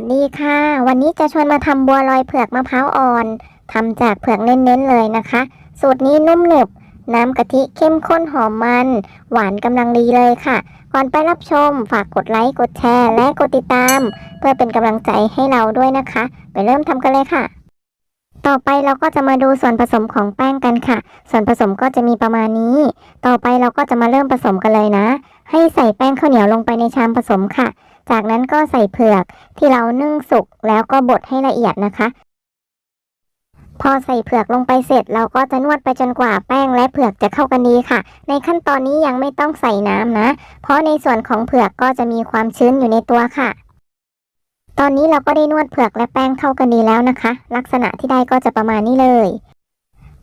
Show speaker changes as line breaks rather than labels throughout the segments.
วัสดีค่ะ วันนี้จะชวนมาทำบัวลอยเผือกมะพร้าวอ่อนทำจากเผือกเน้นๆเลยนะคะ สูตรนี้นุ่มหนึบ น้ำกะทิเข้มข้นหอมมัน หวานกำลังดีเลยค่ะ ก่อนไปรับชมฝากกดไลค์กดแชร์ และกดติดตาม เพื่อเป็นกำลังใจให้เราด้วยนะคะ ไปเริ่มทำกันเลยค่ะ ต่อไปเราก็จะมาดูส่วนผสมของแป้งกันค่ะ ส่วนผสมก็จะมีประมาณนี้ ต่อไปเราก็จะมาเริ่มผสมกันเลยนะ ให้ใส่แป้งข้าวเหนียวลงไปในชามผสมค่ะ จากนั้นก็ใส่เผือกที่เรานึ่งสุกแล้วก็บดให้ละเอียดนะคะ พอใส่เผือกลงไปเสร็จ เราก็จะนวดไปจนกว่าแป้งและเผือกจะเข้ากันดีค่ะ ในขั้นตอนนี้ยังไม่ต้องใส่น้ำนะ เพราะในส่วนของเผือกก็จะมีความชื้นอยู่ในตัวค่ะ ตอนนี้เราก็ได้นวดเผือกและแป้งเข้ากันดีแล้วนะคะ ลักษณะที่ได้ก็จะประมาณนี้เลย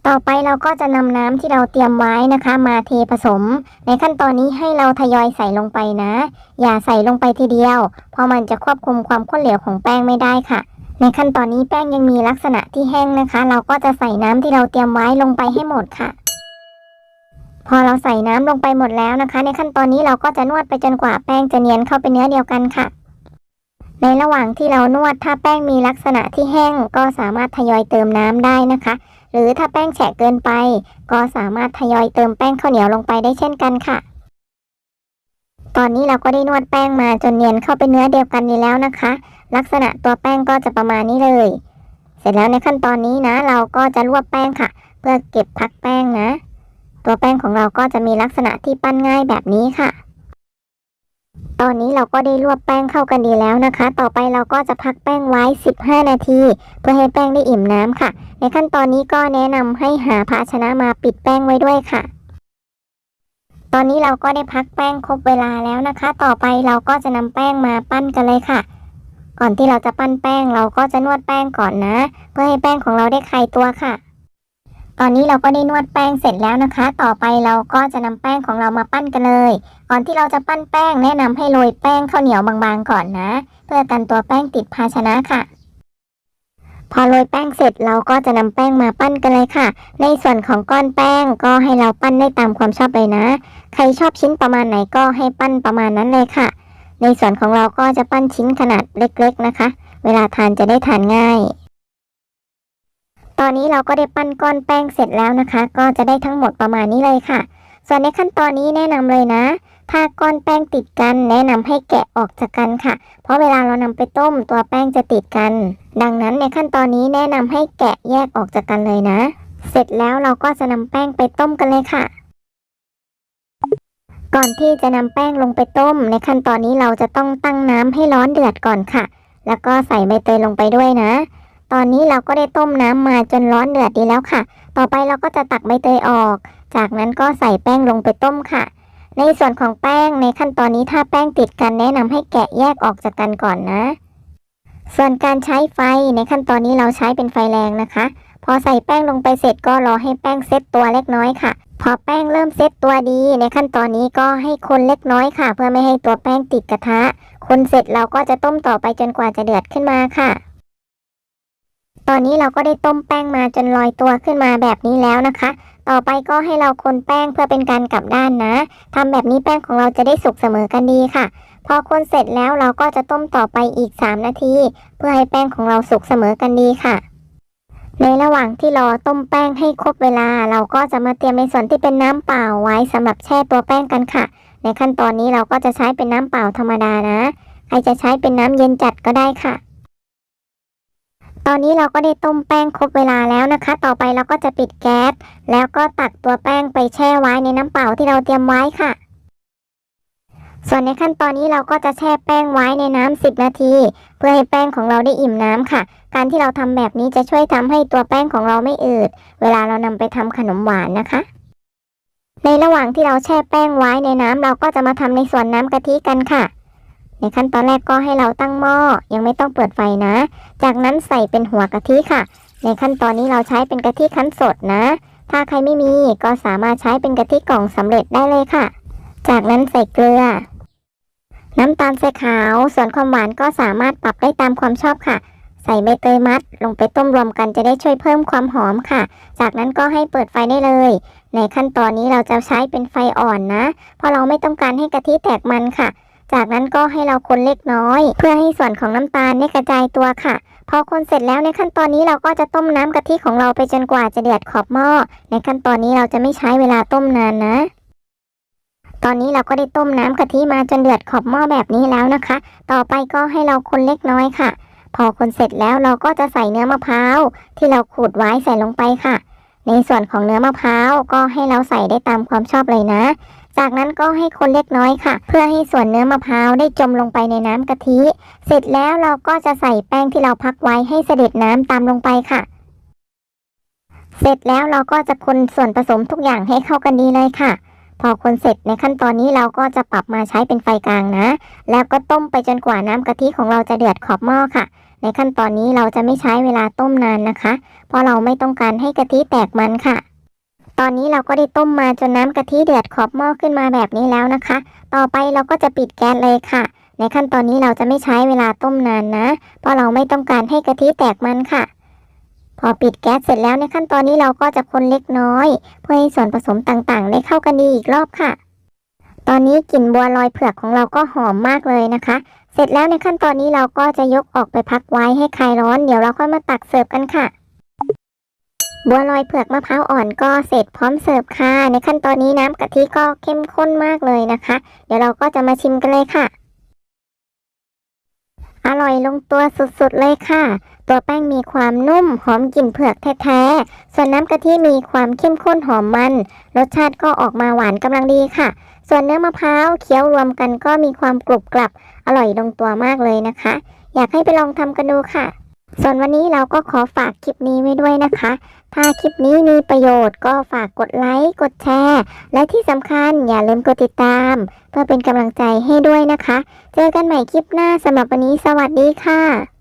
ต่อไปเราก็จะนำน้ำที่เราเตรียมไว้นะคะ มาเทผสม ในขั้นตอนนี้ให้เราทยอยใส่ลงไปนะ อย่าใส่ลงไปทีเดียว เพราะมันจะควบคุมความข้นเหลวของแป้งไม่ได้ค่ะ ในขั้นตอนนี้แป้งยังมีลักษณะที่แห้งนะคะ เราก็จะใส่น้ำที่เราเตรียมไว้ลงไปให้หมดค่ะ พอเราใส่น้ำลงไปหมดแล้วนะคะ ในขั้นตอนนี้เราก็จะนวดไปจนกว่าแป้งจะเนียนเข้าเป็นเนื้อเดียวกันค่ะ ในระหว่างที่เรานวดถ้าแป้งมีลักษณะที่แห้งก็สามารถทยอยเติมน้ำได้นะคะ หรือถ้าแป้งแฉะเกินไป ก็สามารถทยอยเติมแป้งข้าวเหนียวลงไปได้เช่นกันค่ะ ตอนนี้เราก็ได้นวดแป้งมาจนเนียนเข้าเป็นเนื้อเดียวกันนี้แล้วนะคะ ลักษณะตัวแป้งก็จะประมาณนี้เลย เสร็จแล้วในขั้นตอนนี้นะ เราก็จะรวบแป้งค่ะ เพื่อเก็บพักแป้งนะ ตัวแป้งของเราก็จะมีลักษณะที่ปั้นง่ายแบบนี้ค่ะ ตอนนี้เราก็ได้รวบแป้งเข้ากันดีแล้วนะคะ ต่อไปเราก็จะพักแป้งไว้ 15 นาที เพื่อให้แป้งได้อิ่มน้ำค่ะ ในขั้นตอนนี้ก็แนะนำให้หาภาชนะมาปิดแป้งไว้ด้วยค่ะ ตอนนี้เราก็ได้พักแป้งครบเวลาแล้วนะคะ ต่อไปเราก็จะนำแป้งมาปั้นกันเลยค่ะ ก่อนที่เราจะปั้นแป้งเราก็จะนวดแป้งก่อนนะ เพื่อให้แป้งของเราได้คลายตัวค่ะ ตอนนี้เราก็ได้นวดแป้งเสร็จแล้วนะคะ ต่อไปเราก็จะนำแป้งของเรามาปั้นกันเลย ก่อนที่เราจะปั้นแป้งแนะนำให้โรยแป้งข้าวเหนียวบางๆก่อนนะ เพื่อกันตัวแป้งติดภาชนะค่ะ พอโรยแป้งเสร็จเราก็จะนำแป้งมาปั้นกันเลยค่ะ ในส่วนของก้อนแป้งก็ให้เราปั้นได้ตามความชอบเลยนะ ใครชอบชิ้นประมาณไหนก็ให้ปั้นประมาณนั้นเลยค่ะ ในส่วนของเราก็จะปั้นชิ้นขนาดเล็ก ๆนะคะ เวลาทานจะได้ทานง่าย ตอนนี้เราก็ได้ปั้นก้อนแป้งเสร็จแล้วนะคะ ก็จะได้ทั้งหมดประมาณนี้เลยค่ะ ส่วนในขั้นตอนนี้แนะนำเลยนะ ถ้าก้อนแป้งติดกัน แนะนำให้แกะออกจากกันค่ะ เพราะเวลาเรานำไปต้มตัวแป้งจะติดกัน ดังนั้นในขั้นตอนนี้แนะนำให้แกะแยกออกจากกันเลยนะ เสร็จแล้วเราก็จะนำแป้งไปต้มกันเลยค่ะก่อนที่จะนำแป้งลงไปต้ม ในขั้นตอนนี้เราจะต้องตั้งน้ำให้ร้อนเดือดก่อนค่ะ แล้วก็ใส่ใบเตยลงไปด้วยนะ ตอนนี้เราก็ได้ต้มน้ำมาจนร้อนเดือดดีแล้วค่ะ ต่อไปเราก็จะตักใบเตยออก จากนั้นก็ใส่แป้งลงไปต้มค่ะ ในส่วนของแป้งในขั้นตอนนี้ถ้าแป้งติดกันแนะนำให้แกะแยกออกจากกันก่อนนะ ส่วนการใช้ไฟในขั้นตอนนี้เราใช้เป็นไฟแรงนะคะ พอใส่แป้งลงไปเสร็จก็รอให้แป้งเซตตัวเล็กน้อยค่ะ พอแป้งเริ่มเซตตัวดี ในขั้นตอนนี้ก็ให้คนเล็กน้อยค่ะ เพื่อไม่ให้ตัวแป้งติดกระทะ คนเสร็จเราก็จะต้มต่อไปจนกว่าจะเดือดขึ้นมาค่ะ ตอนนี้เราก็ได้ต้มแป้งมาจนลอยตัวขึ้นมาแบบนี้แล้วนะคะ ต่อไปก็ให้เราคนแป้งเพื่อเป็นการกลับด้านนะทำแบบนี้แป้งของเราจะได้สุกเสมอกันดีค่ะ พอคนเสร็จแล้วเราก็จะต้มต่อไปอีก 3 นาที เพื่อให้แป้งของเราสุกเสมอกันดีค่ะ ในระหว่างที่รอต้มแป้งให้ครบเวลา เราก็จะมาเตรียมในส่วนที่เป็นน้ำเปล่าไว้สำหรับแช่ตัวแป้งกันค่ะ ในขั้นตอนนี้เราก็จะใช้เป็นน้ำเปล่าธรรมดานะ ใครจะใช้เป็นน้ำเย็นจัดก็ได้ค่ะ ตอนนี้เราก็ได้ต้มแป้งครบเวลาแล้วนะคะ ต่อไปเราก็จะปิดแก๊สแล้วก็ตักตัวแป้งไปแช่ไว้ในน้ำเปล่าที่เราเตรียมไว้ค่ะ ส่วนในขั้นตอนนี้เราก็จะแช่แป้งไว้ในน้ำ10 นาที เพื่อให้แป้งของเราได้อิ่มน้ำค่ะ การที่เราทำแบบนี้จะช่วยทำให้ตัวแป้งของเราไม่อืด เวลาเรานำไปทำขนมหวานนะคะ ในระหว่างที่เราแช่แป้งไว้ในน้ำเราก็จะมาทำในส่วนน้ำกะทิกันค่ะ ในขั้นตอนแรกก็ให้เราตั้งหม้อยังไม่ต้องเปิดไฟนะ จากนั้นใส่เป็นหัวกะทิค่ะ ในขั้นตอนนี้เราใช้เป็นกะทิคั้นสดนะ ถ้าใครไม่มีก็สามารถใช้เป็นกะทิกล่องสำเร็จได้เลยค่ะ จากนั้นใส่เกลือ น้ำตาลทรายขาว ส่วนความหวานก็สามารถปรับได้ตามความชอบค่ะ ใส่ใบเตยมัด ลงไปต้มรวมกันจะได้ช่วยเพิ่มความหอมค่ะ จากนั้นก็ให้เปิดไฟได้เลย ในขั้นตอนนี้เราจะใช้เป็นไฟอ่อนนะ เพราะเราไม่ต้องการให้กะทิแตกมันค่ะ จากนั้นก็ให้เราคนเล็กน้อย เพื่อให้ส่วนของน้ำตาลได้กระจายตัวค่ะ พอคนเสร็จแล้วในขั้นตอนนี้เราก็จะต้มน้ำกะทิของเราไปจนกว่าจะเดือดขอบหม้อ ในขั้นตอนนี้เราจะไม่ใช้เวลาต้มนานนะ ตอนนี้เราก็ได้ต้มน้ำกะทิมาจนเดือดขอบหม้อแบบนี้แล้วนะคะ ต่อไปก็ให้เราคนเล็กน้อยค่ะ พอคนเสร็จแล้วเราก็จะใส่เนื้อมะพร้าวที่เราขูดไว้ใส่ลงไปค่ะในส่วนของเนื้อมะพร้าวก็ให้เราใส่ได้ตามความชอบเลยนะ จากนั้นก็ให้คนเล็กน้อยค่ะ เพื่อให้ส่วนเนื้อมะพร้าวได้จมลงไปในน้ำกะทิ เสร็จแล้วเราก็จะใส่แป้งที่เราพักไว้ให้เสด็จน้ำตามลงไปค่ะ เสร็จแล้วเราก็จะคนส่วนผสมทุกอย่างให้เข้ากันดีเลยค่ะ พอคนเสร็จในขั้นตอนนี้เราก็จะปรับมาใช้เป็นไฟกลางนะ แล้วก็ต้มไปจนกว่าน้ำกะทิของเราจะเดือดขอบหม้อค่ะในขั้นตอนนี้เราจะไม่ใช้เวลาต้มนานนะคะ เพราะเราไม่ต้องการให้กะทิแตกมันค่ะ ตอนนี้เราก็ได้ต้มมาจนน้ำกะทิเดือดขอบหม้อขึ้นมาแบบนี้แล้วนะคะ ต่อไปเราก็จะปิดแก๊สเลยค่ะ ในขั้นตอนนี้เราจะไม่ใช้เวลาต้มนานนะ เพราะเราไม่ต้องการให้กะทิแตกมันค่ะ พอปิดแก๊สเสร็จแล้วในขั้นตอนนี้เราก็จะคนเล็กน้อย เพื่อให้ส่วนผสมต่างๆ ได้เข้ากันดีอีกรอบค่ะ ตอนนี้กลิ่นบัวลอยเผือกของเราก็หอมมากเลยนะคะ เสร็จแล้วในขั้นตอนนี้เราก็จะยกออกไปพักไว้ให้คลายร้อน เดี๋ยวเราค่อยมาตักเสิร์ฟกันค่ะ บัวลอยเผือกมะพร้าวอ่อนก็เสร็จพร้อมเสิร์ฟค่ะ ในขั้นตอนนี้น้ำกะทิก็เข้มข้นมากเลยนะคะ เดี๋ยวเราก็จะมาชิมกันเลยค่ะ อร่อยลงตัวสุดๆเลยค่ะ ตัวแป้งมีความนุ่มหอมกลิ่นเผือกแท้ๆ ส่วนน้ำกะทิมีความเข้มข้นหอมมัน รสชาติก็ออกมาหวานกำลังดีค่ะ ส่วนเนื้อมะพร้าวเคี้ยวรวมกันก็มีความกรุบกรับ อร่อยลงตัวมากเลยนะคะ อยากให้ไปลองทำกันดูค่ะ ส่วนวันนี้เราก็ขอฝากคลิปนี้ไว้ด้วยนะคะ ถ้าคลิปนี้มีประโยชน์ก็ฝากกดไลค์กดแชร์ และที่สำคัญอย่าลืมกดติดตาม เพื่อเป็นกำลังใจให้ด้วยนะคะ เจอกันใหม่คลิปหน้าสำหรับวันนี้สวัสดีค่ะ